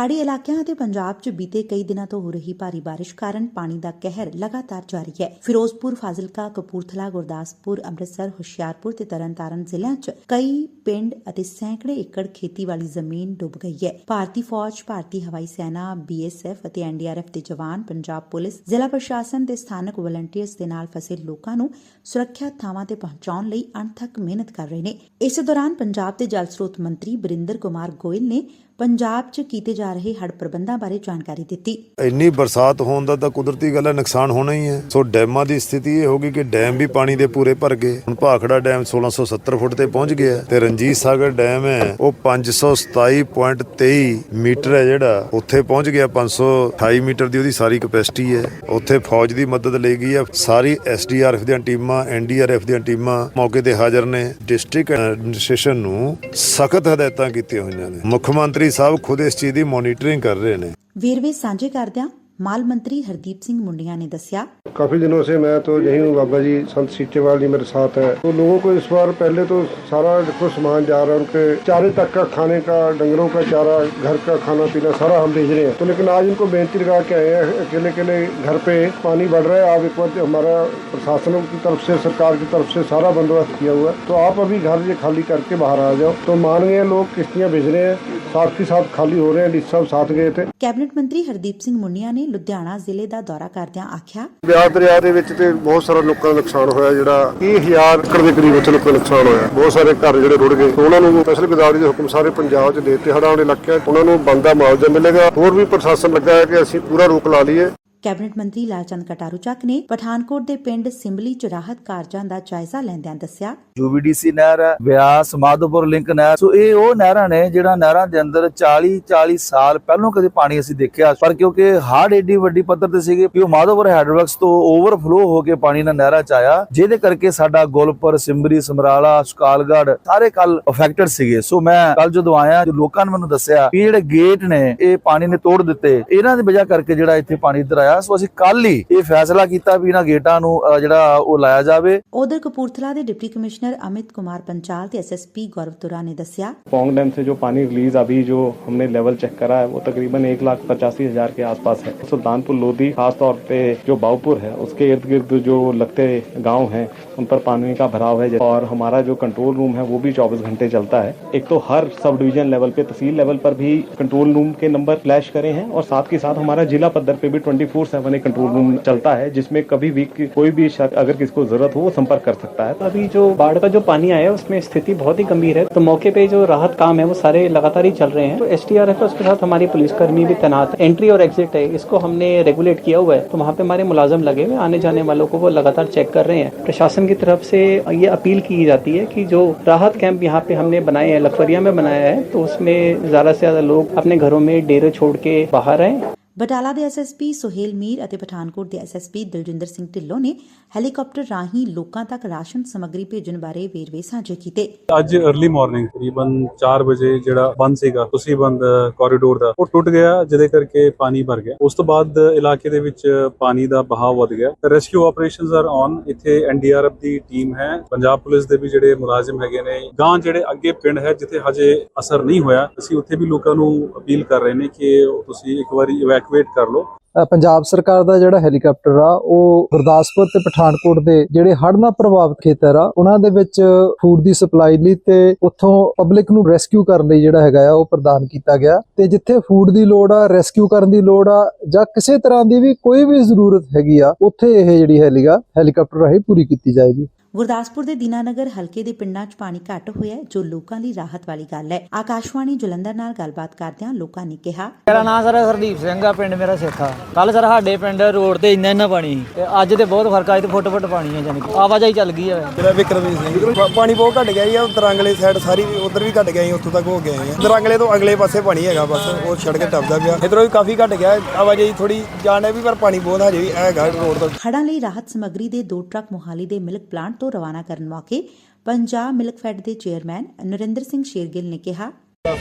ਪਹਾੜੀ ਇਲਾਕਿਆਂ ਅਤੇ ਪੰਜਾਬ 'ਚ ਬੀਤੇ ਕਈ ਦਿਨਾਂ ਤੋਂ ਹੋ ਰਹੀ ਭਾਰੀ ਬਾਰਿਸ਼ ਕਾਰਨ ਪਾਣੀ ਦਾ ਕਹਿਰ ਲਗਾਤਾਰ ਜਾਰੀ ਹੈ। ਫਿਰੋਜ਼ਪੁਰ, ਫਾਜ਼ਿਲਕਾ, ਕਪੂਰਥਲਾ, ਗੁਰਦਾਸਪੁਰ, ਅੰਮ੍ਰਿਤਸਰ, ਹੁਸ਼ਿਆਰਪੁਰ ਤੇ ਤਰਨਤਾਰਨ ਜ਼ਿਲ੍ਹਿਆਂ 'ਚ ਕਈ ਪਿੰਡ ਅਤੇ ਸੈਂਕੜੇ ਏਕੜ ਖੇਤੀ ਵਾਲੀ ਜ਼ਮੀਨ ਡੁੱਬ ਗਈ ਹੈ। ਭਾਰਤੀ ਫੌਜ, ਭਾਰਤੀ ਹਵਾਈ ਸੈਨਾ ਬੀਐਸਐਫ ਅਤੇ ਐਨਡੀਆਰਐਫ ਦੇ ਜਵਾਨ ਪੰਜਾਬ ਪੁਲਿਸ ਜ਼ਿਲ੍ਹਾ ਪ੍ਰਸ਼ਾਸਨ ਤੇ ਸਥਾਨਕ ਵਲੰਟੀਅਰਸ ਦੇ ਨਾਲ ਫਸੇ ਲੋਕਾਂ ਨੂੰ ਸੁਰੱਖਿਅਤ ਥਾਵਾਂ ਤੇ ਪਹੁੰਚਾਉਣ ਲਈ ਅਣਥੱਕ ਮਿਹਨਤ ਕਰ ਰਹੇ ਨੇ। ਇਸ ਦੌਰਾਨ ਪੰਜਾਬ ਦੇ ਜਲ ਸਰੋਤ ਮੰਤਰੀ ਬਰਿੰਦਰ ਕੁਮਾਰ ਗੋਇਲ ਨੇ ਪੰਜਾਬ 'ਚ ਕੀਤੇ ਜਾ ਰਹੇ ਹੜ੍ਹ ਪ੍ਰਬੰਧਾਂ ਬਾਰੇ ਜਾਣਕਾਰੀ ਦਿੱਤੀ। ਇੰਨੀ ਬਰਸਾਤ ਹੋਣ ਦਾ ਤਾਂ ਕੁਦਰਤੀ ਗੱਲ ਹੈ, ਨੁਕਸਾਨ ਹੋਣਾ ਹੀ ਹੈ। ਸੋ ਡੈਮਾਂ ਦੀ ਸਥਿਤੀ ਇਹ ਹੋ ਗਈ ਕਿ ਡੈਮ ਵੀ ਪਾਣੀ ਦੇ ਪੂਰੇ ਭਰ ਗਏ। ਹੁਣ ਭਾਖੜਾ ਡੈਮ 1670 ਫੁੱਟ ਤੇ ਪਹੁੰਚ ਗਿਆ ਤੇ ਰਣਜੀਤ ਸਾਗਰ ਡੈਮ ਹੈ, ਉਹ 527.23 ਮੀਟਰ ਹੈ ਜਿਹੜਾ, ਉੱਥੇ ਪਹੁੰਚ ਗਿਆ 528 ਮੀਟਰ ਦੀ ਉਹਦੀ ਸਾਰੀ ਕਪੈਸਿਟੀ ਹੈ। ਉੱਥੇ ਫੌਜ ਦੀ ਮਦਦ ਲਈ ਗਈ ਹੈ, ਸਾਰੀ ਐਸਡੀਆਰਐਫ ਦੀਆਂ ਟੀਮਾਂ ਐਨਡੀਆਰਐਫ ਦੀਆਂ ਟੀਮਾਂ ਮੌਕੇ ਤੇ ਹਾਜ਼ਰ ਨੇ। ਡਿਸਟ੍ਰਿਕਟ ਐਡਮਿਨਿਸਟ੍ਰੇਸ਼ਨ ਨੂੰ ਸਖਤ ਹਦਾਇਤਾਂ ਕੀਤੀਆਂ ਹੋਈਆਂ ਨੇ। ਮੁੱਖ ਮੰਤਰੀ ਸਾਹਿਬ ਖੁਦ ਇਸ ਚੀਜ਼ ਦੀ ਮੋਨੀਟਰਿੰਗ ਕਰ ਰਹੇ ਨੇ ਵੇਰਵੇ ਸਾਂਝੇ ਕਰਦਿਆਂ ਮਾਲ ਮੰਤਰੀ ਹਰਦੀਪ ਸਿੰਘ ਮੁੰਡੀਆਂ ਨੇ ਦੱਸਿਆ काफी दिनों से मैं तो यही हूँ बाबा जी संत सीचेवाल जी मेरे साथ है तो लोगों को इस बार पहले तो सारा देखो सामान जा रहा है उनके चारे तक का खाने का डंगरों का चारा घर का खाना पीना सारा हम भेज रहे हैं तो लेकिन आज इनको बेनती लगा के आए हैं अकेले अकेले घर पे पानी बढ़ रहा है आप एक बार हमारा प्रशासन की तरफ से सरकार की तरफ से सारा बंदोबस्त किया हुआ है तो आप अभी घर ये खाली करके बाहर आ जाओ तो मान गए लोग किश्तियाँ भेज रहे हैं साथ के साथ खाली हो रहे हैं डी साहब साथ गए थे ਕੈਬਨਿਟ ਮੰਤਰੀ ਹਰਦੀਪ ਸਿੰਘ ਮੁੰਡੀਆਂ ਨੇ ਲੁਧਿਆਣਾ ਜ਼ਿਲ੍ਹੇ ਦਾ ਦੌਰਾ ਕਰਦਿਆਂ ਆਖਿਆ ਬਿਆਸ ਦਰਿਆ ਦੇ ਵਿੱਚ ਤੇ ਬਹੁਤ ਸਾਰਾ ਲੋਕਾਂ ਦਾ ਨੁਕਸਾਨ ਹੋਇਆ ਜਿਹੜਾ 20000 ਏਕੜ ਦੇ ਕਰੀਬ ਉੱਥੇ ਲੋਕਾਂ ਦਾ ਨੁਕਸਾਨ ਹੋਇਆ ਬਹੁਤ ਸਾਰੇ ਘਰ ਜਿਹੜੇ ਰੁੜ ਗਏ ਤੇ ਉਹਨਾਂ ਨੂੰ ਫਸਲ ਗਦਾਵਰੀ ਦੇ ਹੁਕਮ ਸਾਰੇ ਪੰਜਾਬ 'ਚ ਦੇ ਦਿੱਤੇ ਹੜ੍ਹਾਂ ਵਾਲੇ ਇਲਾਕਿਆਂ 'ਚ ਉਹਨਾਂ ਨੂੰ ਬੰਦਾ ਮੁਆਵਜ਼ਾ ਮਿਲੇਗਾ ਹੋਰ ਵੀ ਪ੍ਰਸ਼ਾਸਨ ਲੱਗਾ ਹੈ ਕਿ ਅਸੀਂ ਪੂਰਾ ਰੋਕ ਲਾ ਲਈਏ ਕੈਬਨਿਟ ਮੰਤਰੀ ਲਾਲਚੰਦ ਕਟਾਰੂ ਚੱਕ ਨੇ ਪਠਾਨਕੋਟ ਦੇ ਪਿੰਡ ਸਿੰਬਲੀ ਚ ਰਾਹਤ ਕਾਰਜਾਂ ਦਾ ਜਾਇਜ਼ਾ ਲੈਂਦਿਆਂ ਦੱਸਿਆ। ਯੂਬੀਡੀਸੀ ਨਹਿਰ ਵਿਆਸ ਮਾਧੋਪੁਰ ਲਿੰਕ ਨਹਿਰ, ਸੋ ਇਹ ਉਹ ਨਹਿਰਾਂ ਨੇ ਜਿਹੜਾ ਨਹਿਰਾਂ ਦੇ ਅੰਦਰ 40 40 ਸਾਲ ਪਹਿਲਾਂ ਕਦੇ ਪਾਣੀ ਅਸੀਂ ਦੇਖਿਆ ਪਰ ਕਿਉਂਕਿ ਹਾਰਡ ਏਡੀ ਵੱਡੀ ਪੱਧਰ ਤੇ ਸੀਗੇ ਕਿ ਉਹ ਮਾਧੋਪੁਰ ਹੈਡਵਰਕਸ ਤੋਂ ਓਵਰਫਲੋ ਹੋ ਕੇ ਪਾਣੀ ਨਾਲ ਨਹਿਰਾਂ ਚ ਆਇਆ। ਜਿਹਦੇ ਕਰਕੇ ਸਾਡਾ ਗੁਲਪੁਰ, ਸਿੰਬਰੀ, ਸਮਰਾਲਾ ਸੁਕਾਲਗੜ ਸਾਰੇ ਕੱਲ ਅਫੈਕਟਡ ਸੀਗੇ। ਸੋ ਮੈਂ ਕੱਲ ਜਦੋਂ ਆਇਆ ਲੋਕਾਂ ਨੇ ਮੈਨੂੰ ਦੱਸਿਆ ਕਿ ਜਿਹੜੇ ਗੇਟ ਨੇ, ਇਹ ਪਾਣੀ ਨੇ ਤੋੜ ਦਿੱਤੇ। ਇਹਨਾਂ ਦੀ ਵਜ੍ਹਾ ਕਰਕੇ ਜਿਹੜਾ ਇੱਥੇ ਪਾਣੀ ਇੱਧਰ ਆਇਆ। ਸੋ ਅਸੀਂ ਕੱਲ ਹੀ ਇਹ ਫੈਸਲਾ ਕੀਤਾ ਵੀ ਇਹਨਾਂ ਗੇਟਾਂ ਨੂੰ ਅ, ਜਿਹੜਾ ਉਹ ਲਾਇਆ ਜਾਵੇ ਉਧਰ ਕਪੂਰਥਲਾ ਦੇ ਡਿਪਟੀ ਕਮਿਸ਼ਨਰ ਅਮਿਤ ਕੁਮਾਰ ਪੰਚਾਲ ਤੇ ਐਸਐਸਪੀ ਗੌਰਵ ਤੁਰਾ ਨੇ ਦੱਸਿਆ पोंग डैम से जो पानी रिलीज अभी जो हमने लेवल चेक करा है वो तकरीबन एक लाख पचासी हजार के आसपास है सुल्तानपुर लोधी खास तौर पे जो बाउपुर है उसके इर्द गिर्द जो लगते गांव हैं उन पर पानी का भराव है और हमारा जो कंट्रोल रूम है वो भी 24 घंटे चलता है एक तो हर सब डिवीजन लेवल पे तहसील लेवल पर भी कंट्रोल रूम के नंबर फ्लैश करे हैं और साथ के साथ हमारा जिला पद्धर पे भी 24 सेवन एक कंट्रोल रूम चलता है, जिसमें कभी भी कोई भी अगर किसी को ज़रूरत हो, वो संपर्क कर सकता है। अभी जो बाढ़ का जो पानी आया है, उसमें स्थिति बहुत ही गंभीर है। तो मौके पे जो राहत काम है, वो सारे लगातार ही चल रहे हैं। तो एस टी आर एफ़ उसके साथ हमारी पुलिसकर्मी भी तैनात है। एंट्री और एग्जिट है, इसको हमने रेगुलेट किया हुआ है। तो वहाँ पे हमारे मुलाजम लगे हुए आने जाने वालों को वो लगातार चेक कर रहे हैं। प्रशासन की तरफ़ से ये अपील की जाती है कि जो राहत कैंप यहाँ पे हमने बनाए हैं लखवरिया में बनाया है तो उसमें ज़्यादा से ज़्यादा लोग अपने घरों में डेरे छोड़ के बाहर आए। ਬਟਾਲਾ ਦੇ ਐਸਐਸਪੀ ਸੁਹੇਲ ਮੀਰ ਅਤੇ ਪਠਾਨਕੋਟ ਦੇ ਐਸਐਸਪੀ ਦਿਲਜਿੰਦਰ ਸਿੰਘ ਢਿੱਲੋਂ ਨੇ ਹੈਲੀਕਾਪਟਰ ਰਾਹੀਂ ਲੋਕਾਂ ਤੱਕ ਰਾਸ਼ਨ ਸਮੱਗਰੀ ਭੇਜਣ ਬਾਰੇ ਵੇਰਵੇ ਸਾਂਝੇ ਕੀਤੇ। ਅੱਜ अर्ਲੀ ਮਾਰਨਿੰਗ ਤਕਰੀਬਨ 4 ਵਜੇ ਜਿਹੜਾ ਬੰਦ ਸੀਗਾ, ਤੁਸੀਂ ਬੰਦ ਕੋਰੀਡੋਰ ਦਾ, ਉਹ ਟੁੱਟ ਗਿਆ, ਜਿਹਦੇ ਕਰਕੇ ਪਾਣੀ ਭਰ ਗਿਆ। ਉਸ ਤੋਂ ਬਾਅਦ ਇਲਾਕੇ ਦੇ ਵਿੱਚ ਪਾਣੀ ਦਾ ਬਹਾਅ ਵਧ ਗਿਆ। ਰੈਸਕਿਊ ਆਪਰੇਸ਼ਨਸ ਆਰ ਔਨ ਇੱਥੇ ਐਨਡੀਆਰਐਫ ਦੀ ਟੀਮ ਹੈ। ਪੰਜਾਬ ਪੁਲਿਸ ਦੇ ਵੀ ਜਿਹੜੇ ਮੁਲਾਜ਼ਮ ਹੈਗੇ ਨੇ ਗਾਂ ਜਿਹੜੇ ਅੱਗੇ ਪਿੰਡ ਹੈ, ਜਿੱਥੇ ਹਜੇ ਅਸਰ ਨਹੀਂ ਹੋਇਆ, ਅਸੀਂ ਉੱਥੇ ਵੀ ਲੋਕਾਂ ਨੂੰ ਅਪੀਲ ਕਰ ਰਹੇ ਨੇ ਕਿ ਤੁਸੀਂ ਇੱਕ ਵਾਰੀ ਇਵੈਕੂਏਟ ਕਰ ਲਓ। ਪੰਜਾਬ ਸਰਕਾਰ ਦਾ ਜਿਹੜਾ ਹੈਲੀਕਾਪਟਰ ਆ, ਉਹ ਗੁਰਦਾਸਪੁਰ ਤੇ ਪਠਾਨਕੋਟ ਦੇ ਜਿਹੜੇ ਹੜ੍ਹ ਨਾਲ ਪ੍ਰਭਾਵਿਤ ਖੇਤਰ ਆ, ਉਹਨਾਂ ਦੇ ਵਿੱਚ ਫੂਡ ਦੀ ਸਪਲਾਈ ਲਈ ਤੇ ਉੱਥੋਂ ਪਬਲਿਕ ਨੂੰ ਰੈਸਕਿਊ ਕਰਨ ਲਈ ਜਿਹੜਾ ਹੈਗਾ ਆ, ਉਹ ਪ੍ਰਦਾਨ ਕੀਤਾ ਗਿਆ। ਤੇ ਜਿੱਥੇ ਫੂਡ ਦੀ ਲੋੜ ਆ ਰੈਸਕਿਊ ਕਰਨ ਦੀ ਲੋੜ ਆ, ਜਾਂ ਕਿਸੇ ਤਰ੍ਹਾਂ ਦੀ ਵੀ ਕੋਈ ਵੀ ਜ਼ਰੂਰਤ ਹੈਗੀ ਆ, ਉੱਥੇ ਇਹ ਜਿਹੜੀ ਹੈਲੀਗਾ ਹੈਲੀਕਾਪਟਰ ਰਾਹੀਂ ਪੂਰੀ ਕੀਤੀ ਜਾਏਗੀ। ਗੁਰਦਾਸਪੁਰ ਦੇ ਦੀਨਾਨਗਰ ਹਲਕੇ ਦੇ ਪਿੰਡਾਂ 'ਚ ਪਾਣੀ ਘੱਟ ਹੋਇਆ ਹੈ, ਜੋ ਲੋਕਾਂ ਲਈ ਰਾਹਤ ਵਾਲੀ ਗੱਲ ਹੈ। ਆਕਾਸ਼ਵਾਣੀ ਜਲੰਧਰ ਨਾਲ ਗੱਲਬਾਤ ਕਰਦਿਆਂ ਲੋਕਾਂ ਨੇ ਕਿਹਾ ਮੇਰਾ ਨਾਮ ਸਰ ਹਰਦੀਪ ਸਿੰਘ ਆ ਪਿੰਡ ਮੇਰਾ ਸੇਖਾ। ਕੱਲ ਸਰ ਸਾਡੇ ਪਿੰਡ ਰੋਡ ਤੇ ਇੰਨਾ ਇੰਨਾ ਪਾਣੀ ਸੀ ਤੇ ਅੱਜ ਤੇ ਬਹੁਤ ਫ਼ਰਕ ਆ ਅੱਜ ਤੇ ਫੁੱਟ ਫੁੱਟ ਪਾਣੀ ਹੈ ਜਾਨੀ ਕਿ ਆਵਾਜਾਈ ਚੱਲ ਗਈ ਹੈ ਮੇਰਾ ਵਿਕਰਮਜੀਤ ਸਿੰਘ। ਪਾ- ਪਾਣੀ ਬਹੁਤ ਘਟ ਗਿਆ ਜੀ ਆਹ ਦਰਾਂਗਲੇ ਸਾਈਡ ਸਾਰੀ ਉਧਰ ਵੀ ਘਟ ਗਿਆ ਜੀ ਉੱਥੋਂ ਤੱਕ ਹੋ ਗਿਆ ਜੀ। ਦਰਾਂਗਲੇ ਤੋਂ ਅਗਲੇ ਪਾਸੇ ਪਾਣੀ ਹੈਗਾ ਬਸ ਉਹ ਸੜਕ ਟੱਪਦਾ ਪਿਆ। ਇਧਰੋਂ ਵੀ ਕਾਫੀ ਘਟ ਗਿਆ ਆਵਾਜਾਈ ਥੋੜੀ ਜਾਣੇ ਵੀ ਪਰ ਪਾਣੀ ਬਹੁਤ ਹਜੇ ਵੀ ਹੈਗਾ ਰੋਡ ਤੋਂ। ਹੜ੍ਹਾਂ ਲਈ ਰਾਹਤ ਸਮੱਗਰੀ ਦੇ ਦੋ ਟਰੱਕ ਮੋਹਾਲੀ ਦੇ ਮਿਲਕ ਪਲਾਂਟ ਤੋਂ ਰਵਾਨਾ ਕਰਨ ਮੌਕੇ ਪੰਜਾਬ ਮਿਲਕ ਫੈਡ ਦੇ ਚੇਅਰਮੈਨ ਨਰਿੰਦਰ ਸਿੰਘ ਸ਼ੇਰਗਿੱਲ ਨੇ ਕਿਹਾ।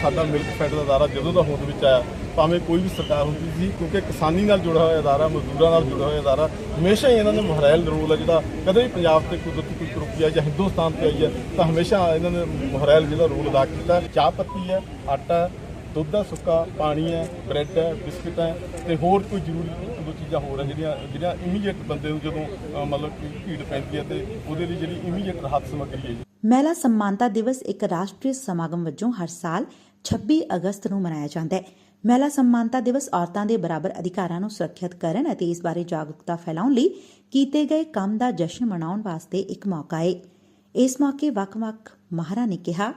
ਸਾਡਾ ਮਿਲਕ ਫੈਡ ਦਾ ਅਦਾਰਾ ਜਦੋਂ ਦਾ ਹੋਂਦ ਵਿੱਚ ਆਇਆ ਭਾਵੇਂ ਕੋਈ ਵੀ ਸਰਕਾਰ ਹੁੰਦੀ ਸੀ ਕਿਉਂਕਿ ਕਿਸਾਨੀ ਨਾਲ ਜੁੜਾ ਹੋਇਆ ਅਦਾਰਾ ਮਜ਼ਦੂਰਾਂ ਨਾਲ ਜੁੜਾ ਹੋਇਆ ਅਦਾਰਾ ਹਮੇਸ਼ਾ ਹੀ ਇਹਨਾਂ ਨੇ ਮਹਰੈਲ ਰੋਲ ਹੈ ਜਿਹੜਾ ਕਦੇ ਵੀ ਪੰਜਾਬ ਤੇ ਕੁਦਰਤੀ ਕੋਈ ਕਰੋਪੀ ਆ ਜਾਂ ਹਿੰਦੁਸਤਾਨ ਤੇ ਆਈ ਹੈ ਤਾਂ ਹਮੇਸ਼ਾ ਇਹਨਾਂ ਨੇ ਮੁਹਰੈਲ ਜਿਹੜਾ ਰੋਲ ਅਦਾ ਕੀਤਾ। ਚਾਹ ਪੱਤੀ ਹੈ ਆਟਾ ਹੈ, ਦੁੱਧ ਦਾ ਸੁੱਕਾ ਪਾਣੀ ਹੈ ਬ੍ਰੈਡ ਹੈ ਬਿਸਕਿਟ ਹੈ ਤੇ ਹੋਰ ਕੋਈ ਜ਼ਰੂਰੀ ਚੀਜ਼ਾਂ ਹੋਰ ਹੈ ਜਿਹੜੀਆਂ ਜਿਹੜੀਆਂ ਇਮੀਡੀਏਟ ਬੰਦੇ ਨੂੰ ਜਦੋਂ ਮਤਲਬ ਕਿ ਭੀੜ ਪੈਂਦੀ ਹੈ ਤੇ ਉਹਦੇ ਲਈ ਜਿਹੜੀ ਇਮੀਡੀਏਟ ਰਾਹਤ ਸਮੱਗਰੀ ਹੈ ਮਹਿਲਾ ਸਨਮਾਨਤਾ ਦਿਵਸ ਇੱਕ ਰਾਸ਼ਟਰੀ ਸਮਾਗਮ ਵਜੋਂ ਹਰ ਸਾਲ 26 ਅਗਸਤ ਨੂੰ ਮਨਾਇਆ ਜਾਂਦਾ ਹੈ। ਮਹਿਲਾ ਸਨਮਾਨਤਾ ਦਿਵਸ ਔਰਤਾਂ ਦੇ ਬਰਾਬਰ ਅਧਿਕਾਰਾਂ ਨੂੰ ਸੁਰੱਖਿਅਤ ਕਰਨ ਅਤੇ ਇਸ ਬਾਰੇ ਜਾਗਰੂਕਤਾ ਫੈਲਾਉਣ ਲਈ ਕੀਤੇ ਗਏ ਕੰਮ ਦਾ ਜਸ਼ਨ ਮਨਾਉਣ ਵਾਸਤੇ ਇੱਕ ਮੌਕਾ ਹੈ। ਇਸ ਮੌਕੇ ਵੱਖ-ਵੱਖ ਮਾਹਰਾਂ ਨੇ ਕਿਹਾ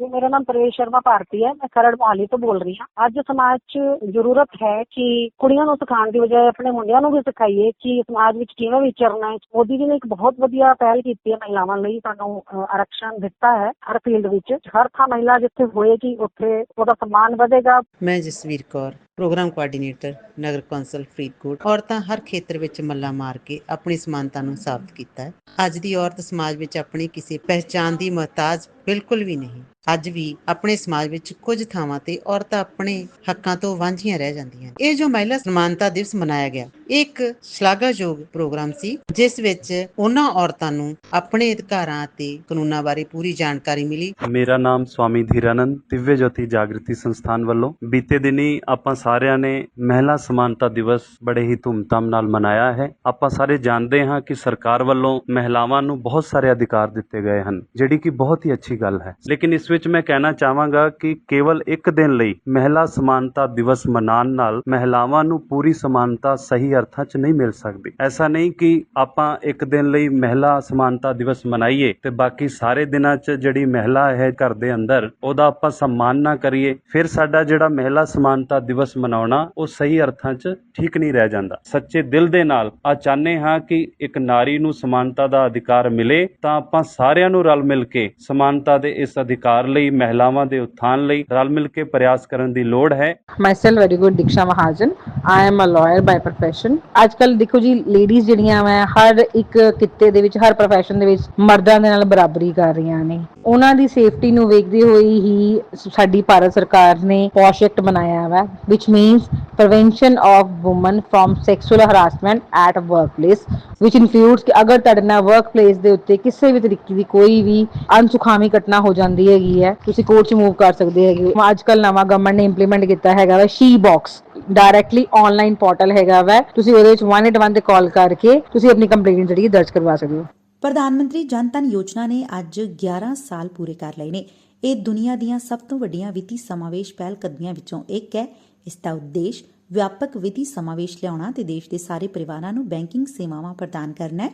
ਜੀ ਮੇਰਾ ਨਾਮ ਪ੍ਰਵੇਸ਼ ਸ਼ਰਮਾ ਭਾਰਤੀ ਹੈ ਮੈਂ ਖਰੜ ਮੁਹਾਲੀ ਤੋਂ ਬੋਲ ਰਹੀ ਹਾਂ। ਅੱਜ ਸਮਾਜ 'ਚ ਜ਼ਰੂਰਤ ਹੈ ਕਿ ਕੁੜੀਆਂ ਨੂੰ ਸਿਖਾਉਣ ਦੀ ਬਜਾਏ ਆਪਣੇ ਮੁੰਡਿਆਂ ਨੂੰ ਵੀ ਸਿਖਾਈਏ ਕਿ ਸਮਾਜ ਵਿੱਚ ਕਿਵੇਂ ਵਿਚਰਨਾ ਹੈ। ਮੋਦੀ ਜੀ ਨੇ ਇੱਕ ਬਹੁਤ ਵਧੀਆ ਪਹਿਲ ਕੀਤੀ ਹੈ ਮਹਿਲਾਵਾਂ ਲਈ ਸਾਨੂੰ ਅ, ਆਰਕਸ਼ਣ ਦਿੱਤਾ ਹੈ ਹਰ ਫੀਲਡ ਵਿੱਚ। ਹਰ ਥਾਂ ਮਹਿਲਾ ਜਿੱਥੇ ਹੋਏਗੀ ਉੱਥੇ ਉਹਦਾ ਸਨਮਾਨ ਵਧੇਗਾ। ਮੈਂ Jasveer Kaur. Program coordinator, Nagar council Faridkot. ਔਰਤਾਂ ਹਰ ਖੇਤਰ ਵਿੱਚ ਮੱਲਾ ਮਾਰ ਕੇ ਆਪਣੀ ਸਮਾਨਤਾ ਨੂੰ ਸਾਬਤ ਕੀਤਾ ਹੈ। ਅੱਜ ਦੀ ਔਰਤ ਸਮਾਜ ਵਿੱਚ ਆਪਣੀ ਕਿਸੇ ਪਹਿਚਾਨ ਦੀ ਮੁਹਤਾਜ ਬਿਲਕੁਲ ਵੀ ਨਹੀਂ। ਅੱਜ ਵੀ ਆਪਣੇ ਸਮਾਜ ਵਿੱਚ ਕੁਝ ਥਾਵਾਂ ਤੇ ਔਰਤਾਂ ਆਪਣੇ ਹੱਕਾਂ ਤੋਂ ਵਾਂਝੀਆਂ ਰਹਿ ਜਾਂਦੀਆਂ ਇਹ ਜੋ ਮਹਿਲਾ ਸਮਾਨਤਾ ਦਿਵਸ ਮਨਾਇਆ ਗਿਆ ਇਹ ਇੱਕ ਸ਼ਲਾਘਾਯੋਗ ਪ੍ਰੋਗਰਾਮ ਸੀ, ਜਿਸ ਵਿੱਚ ਉਹਨਾਂ ਔਰਤਾਂ ਨੂੰ ਆਪਣੇ ਅਧਿਕਾਰਾਂ ਅਤੇ ਕਾਨੂੰਨਾਂ ਬਾਰੇ ਪੂਰੀ ਜਾਣਕਾਰੀ ਮਿਲੀ। ਮੇਰਾ ਨਾਮ ਸਵਾਮੀ ਧੀਰਾਨੰਦ ਦਿਵਯ ਜੋਤੀ ਜਾਗ੍ਰਿਤੀ ਸੰਸਥਾਨ ਵੱਲੋਂ। ਬੀਤੇ ਦਿਨੀ ਆਪਾਂ ਸਾਰਿਆਂ ਨੇ ਮਹਿਲਾ ਸਮਾਨਤਾ ਦਿਵਸ ਬੜੇ ਹੀ ਧੂਮਧਾਮ ਨਾਲ ਮਨਾਇਆ ਹੈ। ਆਪਾਂ ਸਾਰੇ ਜਾਣਦੇ ਹਾਂ ਕਿ ਸਰਕਾਰ ਵੱਲੋਂ ਮਹਿਲਾਵਾਂ ਨੂੰ ਬਹੁਤ ਸਾਰੇ ਅਧਿਕਾਰ ਦਿੱਤੇ ਗਏ ਹਨ, ਜਿਹੜੀ ਕਿ ਬਹੁਤ ਹੀ ਅੱਛੀ ਗੱਲ ਹੈ। ਲੇਕਿਨ ਇਸ ਵਿੱਚ ਮੈਂ ਕਹਿਣਾ ਚਾਹਾਂਗਾ ਕਿ ਕੇਵਲ ਇੱਕ ਦਿਨ ਲਈ ਮਹਿਲਾ ਸਮਾਨਤਾ ਦਿਵਸ ਮਨਾਉਣ ਨਾਲ ਮਹਿਲਾਵਾਂ ਨੂੰ ਪੂਰੀ ਸਮਾਨਤਾ, ਸਹੀ ਅਰਥਾਂ 'ਚ ਨਹੀਂ ਮਿਲ ਸਕਦੀ। ਐਸਾ ਨਹੀਂ ਕਿ ਆਪਾਂ ਇੱਕ ਦਿਨ ਲਈ ਮਹਿਲਾ ਸਮਾਨਤਾ ਦਿਵਸ ਮਨਾਈਏ ਤੇ ਬਾਕੀ ਸਾਰੇ ਦਿਨਾਂ 'ਚ ਜਿਹੜੀ ਮਹਿਲਾ ਹੈ ਘਰ ਦੇ ਅੰਦਰ, ਉਹਦਾ ਆਪਾਂ ਸਨਮਾਨ ਨਾ ਕਰੀਏ, ਫਿਰ ਸਾਡਾ ਜਿਹੜਾ ਮਹਿਲਾ ਸਮਾਨਤਾ ਦਿਵਸ ਮਨਾਉਣਾ, ਉਹ ਸਹੀ ਅਰਥਾਂ 'ਚ ਠੀਕ ਨਹੀਂ ਰਹਿ ਜਾਂਦਾ। ਸੱਚੇ ਦਿਲ ਦੇ ਨਾਲ ਆ ਚਾਹੁੰਦੇ ਹਾਂ ਕਿ ਇੱਕ ਨਾਰੀ ਨੂੰ ਸਮਾਨਤਾ ਦਾ ਅਧਿਕਾਰ ਮਿਲੇ, ਤਾਂ ਆਪਾਂ ਸਾਰਿਆਂ ਨੂੰ ਰਲ ਮਿਲ ਕੇ ਸਮਾਨਤਾ ਦੇ ਇਸ ਅਧਿਕਾਰ ਲਈ, ਮਹਿਲਾਵਾਂ ਦੇ ਉਥਾਨ ਲਈ ਰਲ ਮਿਲ ਕੇ ਪ੍ਰਯਾਸ ਕਰਨ ਦੀ ਲੋੜ ਹੈ। Myself very good Diksha Mahajan I am a lawyer by profession ਅੱਜ ਕੱਲ ਦੇਖੋ ਜੀ ਲੇਡੀਜ਼ ਜਿਹੜੀਆਂ ਵਾ, ਹਰ ਇੱਕ ਕਿੱਤੇ ਦੇ ਵਿੱਚ, ਹਰ ਪ੍ਰੋਫੈਸ਼ਨ ਦੇ ਵਿੱਚ ਮਰਦਾਂ ਦੇ ਨਾਲ ਬਰਾਬਰੀ ਕਰ ਰਹੀਆਂ ਨੇ। ਉਹਨਾਂ ਦੀ ਸੇਫਟੀ ਨੂੰ ਵੇਖਦੇ ਹੋਏ ਹੀ ਸਾਡੀ ਭਾਰਤ ਸਰਕਾਰ ਨੇ ਪੋਸ਼ ਐਕਟ ਬਣਾਇਆ ਹੈ which means prevention of women from sexual harassment at workplace, which includes ਕਿ ਅਗਰ ਤੁਹਾਡੇ ਨਾਲ ਵਰਕਪਲੇਸ ਦੇ ਉੱਤੇ ਕਿਸੇ ਵੀ ਤਰੀਕੇ ਦੀ ਕੋਈ ਵੀ ਅਨਸੁਖਾਵੀ ਘਟਨਾ ਹੋ ਜਾਂਦੀ ਹੈਗੀ ਹੈ, ਤੁਸੀਂ ਕੋਰਟ 'ਚ ਮੂਵ ਕਰ ਸਕਦੇ ਹੈਗੇ ਹੋ। ਅੱਜ ਕੱਲ ਨਵਾਂ ਗਵਰਨਮੈਂਟ ਨੇ ਇੰਪਲੀਮੈਂਟ ਕੀਤਾ ਹੈਗਾ ਵਾ she box directly online portal ਹੈਗਾ ਵਾ। ਤੁਸੀਂ ਉਹਦੇ ਵਿੱਚ 181 ਤੇ ਕਾਲ ਕਰਕੇ ਤੁਸੀਂ ਆਪਣੀ ਕੰਪਲੇਂਟ ਜਿਹੜੀ ਦਰਜ ਕਰਵਾ ਸਕਦੇ ਹੋ। ਪ੍ਰਧਾਨ ਮੰਤਰੀ ਜਨ ਧਨ ਯੋਜਨਾ ਨੇ ਅੱਜ 11 ਸਾਲ ਪੂਰੇ ਕਰ ਲਏ ਨੇ। ਇਹ ਦੁਨੀਆ ਦੀਆਂ ਸਭ ਤੋਂ ਵੱਡੀਆਂ ਵਿੱਤੀ ਸਮਾਵੇਸ਼ ਪਹਿਲ ਕਦਮੀਆਂ ਵਿੱਚੋਂ ਇੱਕ ਹੈ। ਇਸ ਦਾ ਉਦੇਸ਼ ਵਿਆਪਕ ਵਿੱਤੀ ਸਮਾਵੇਸ਼ ਲਿਆਉਣਾ ਤੇ ਦੇਸ਼ ਦੇ ਸਾਰੇ ਪਰਿਵਾਰਾਂ ਨੂੰ ਬੈਂਕਿੰਗ ਸੇਵਾਵਾਂ ਪ੍ਰਦਾਨ ਕਰਨਾ ਹੈ।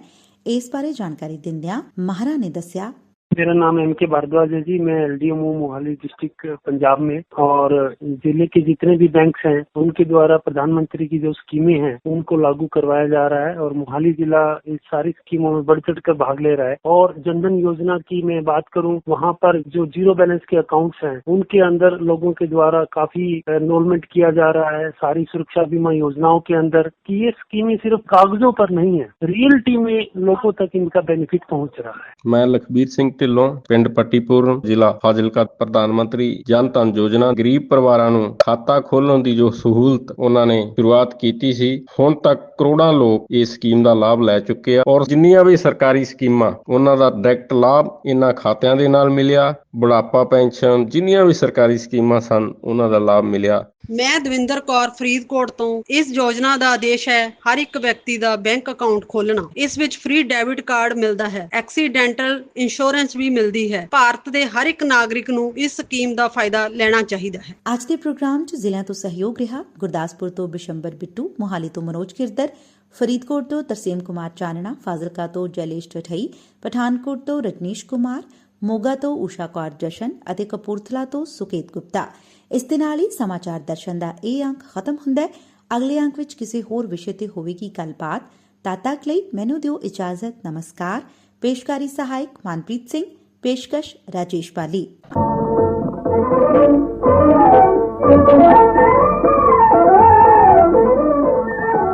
ਇਸ ਬਾਰੇ ਜਾਣਕਾਰੀ ਦਿੰਦਿਆਂ ਮਹਾਰਾ ਨੇ ਦੱਸਿਆ मेरा नाम एम के भारद्वाज है जी। मैं L D Mohali district Punjab में। और ज़िले के जितने भी बैंक हैं, उनके द्वारा प्रधानमंत्री की जो स्कीमें हैं, उनको लागू करवाया जा रहा है और मोहाली जिला इस सारी स्कीमों में बढ़ चढ़ कर भाग ले रहा है। और जनधन योजना की मैं बात करूँ, वहाँ पर जो ज़ीरो बैलेंस के अकाउंट्स हैं, उनके अंदर लोगों के द्वारा काफ़ी एनरोलमेंट किया जा रहा है सारी सुरक्षा बीमा योजनाओं के अंदर की ये स्कीमें सिर्फ़ कागजों पर नहीं है। रियलिटी में लोगों तक इनका बेनिफिट पहुँच रहा है। मैं लखबीर सिंह ਢਿੱਲੋਂ, ਪਿੰਡ ਪੱਟੀਪੁਰ, ਜ਼ਿਲ੍ਹਾ ਫਾਜ਼ਿਲਕਾ ਪ੍ਰਧਾਨ ਮੰਤਰੀ ਜਨ ਧਨ ਯੋਜਨਾ, ਗਰੀਬ ਪਰਿਵਾਰਾਂ ਨੂੰ ਖਾਤਾ ਖੋਲ੍ਹਣ ਦੀ ਜੋ ਸਹੂਲਤ ਉਹਨਾਂ ਨੇ ਸ਼ੁਰੂਆਤ ਕੀਤੀ ਸੀ, ਹੁਣ ਤੱਕ ਕਰੋੜਾਂ ਲੋਕ ਇਸ ਸਕੀਮ ਦਾ ਲਾਭ ਲੈ ਚੁੱਕੇ ਆ ਔਰ ਜਿੰਨੀਆਂ ਵੀ ਸਰਕਾਰੀ ਸਕੀਮਾਂ, ਉਹਨਾਂ ਦਾ ਡਾਇਰੈਕਟ ਲਾਭ ਇਹਨਾਂ ਖਾਤਿਆਂ ਦੇ ਨਾਲ ਮਿਲਿਆ, ਬੁਢਾਪਾ ਪੈਨਸ਼ਨ, ਜਿੰਨੀਆਂ ਵੀ ਸਰਕਾਰੀ ਸਕੀਮਾਂ ਸਨ, ਉਹਨਾਂ ਦਾ ਲਾਭ ਮਿਲਿਆ ਮੈਂ ਦਵਿੰਦਰ ਕੌਰ ਫਰੀਦਕੋਟ ਤੋਂ। ਇਸ ਯੋਜਨਾ ਦਾ ਆਦੇਸ਼ ਹੈ ਹਰ ਇੱਕ ਵਿਅਕਤੀ ਦਾ ਬੈਂਕ ਅਕਾਊਂਟ ਖੋਲ੍ਹਣਾ। ਇਸ ਵਿੱਚ ਫ੍ਰੀ ਡੈਬਿਟ ਕਾਰਡ ਮਿਲਦਾ ਹੈ। ਐਕਸੀਡੈਂਟਲ ਇੰਸ਼ੋਰੈਂਸ ਵੀ ਮਿਲਦੀ ਹੈ। ਭਾਰਤ ਦੇ ਹਰ ਇੱਕ ਨਾਗਰਿਕ ਨੂੰ ਇਸ ਸਕੀਮ ਦਾ ਫਾਇਦਾ ਲੈਣਾ ਚਾਹੀਦਾ ਹੈ। ਅੱਜ ਦੇ ਪ੍ਰੋਗਰਾਮ 'ਚ ਜ਼ਿਲ੍ਹਿਆਂ ਤੋਂ ਸਹਿਯੋਗ ਰਿਹਾ ਗੁਰਦਾਸਪੁਰ ਤੋਂ ਬਿਸ਼ੰਬਰ ਬਿੱਟੂ, ਮੋਹਾਲੀ ਤੋਂ ਮਨੋਜ ਕਿਰਦਰ ਫਰੀਦਕੋਟ ਤੋਂ ਤਰਸੇਮ ਕੁਮਾਰ ਚਾਨਣਾ, ਫਾਜ਼ਿਲਕਾ ਤੋਂ ਜੈਲੇਸ਼ ਠਠਈ, ਪਠਾਨਕੋਟ ਤੋਂ ਰਜਨੀਸ਼ ਕੁਮਾਰ, ਮੋਗਾ ਤੋਂ ਊਸ਼ਾ ਕੌਰ ਜਸ਼ਨ ਅਤੇ ਕਪੂਰਥਲਾ ਤੋਂ ਸੁਕੇਤ ਗੁਪਤਾ। ਇਸ ਦੇ ਨਾਲ ਹੀ ਸਮਾਚਾਰ ਦਰਸ਼ਨ ਦਾ ਇਹ ਅੰਕ ਖਤਮ ਹੁੰਦਾ ਹੈ। ਅਗਲੇ ਅੰਕ ਵਿੱਚ ਕਿਸੇ ਹੋਰ ਵਿਸ਼ੇ ਤੇ ਹੋਵੇਗੀ ਗੱਲਬਾਤ। ਤਦ ਤੱਕ ਲਈ ਮੈਨੂੰ ਦਿਓ ਇਜਾਜ਼ਤ। ਨਮਸਕਾਰ। ਪੇਸ਼ਕਾਰੀ ਸਹਾਇਕ ਮਨਪ੍ਰੀਤ ਸਿੰਘ। ਪੇਸ਼ਕਸ਼ ਰਾਜੇਸ਼ ਬਾਲੀ।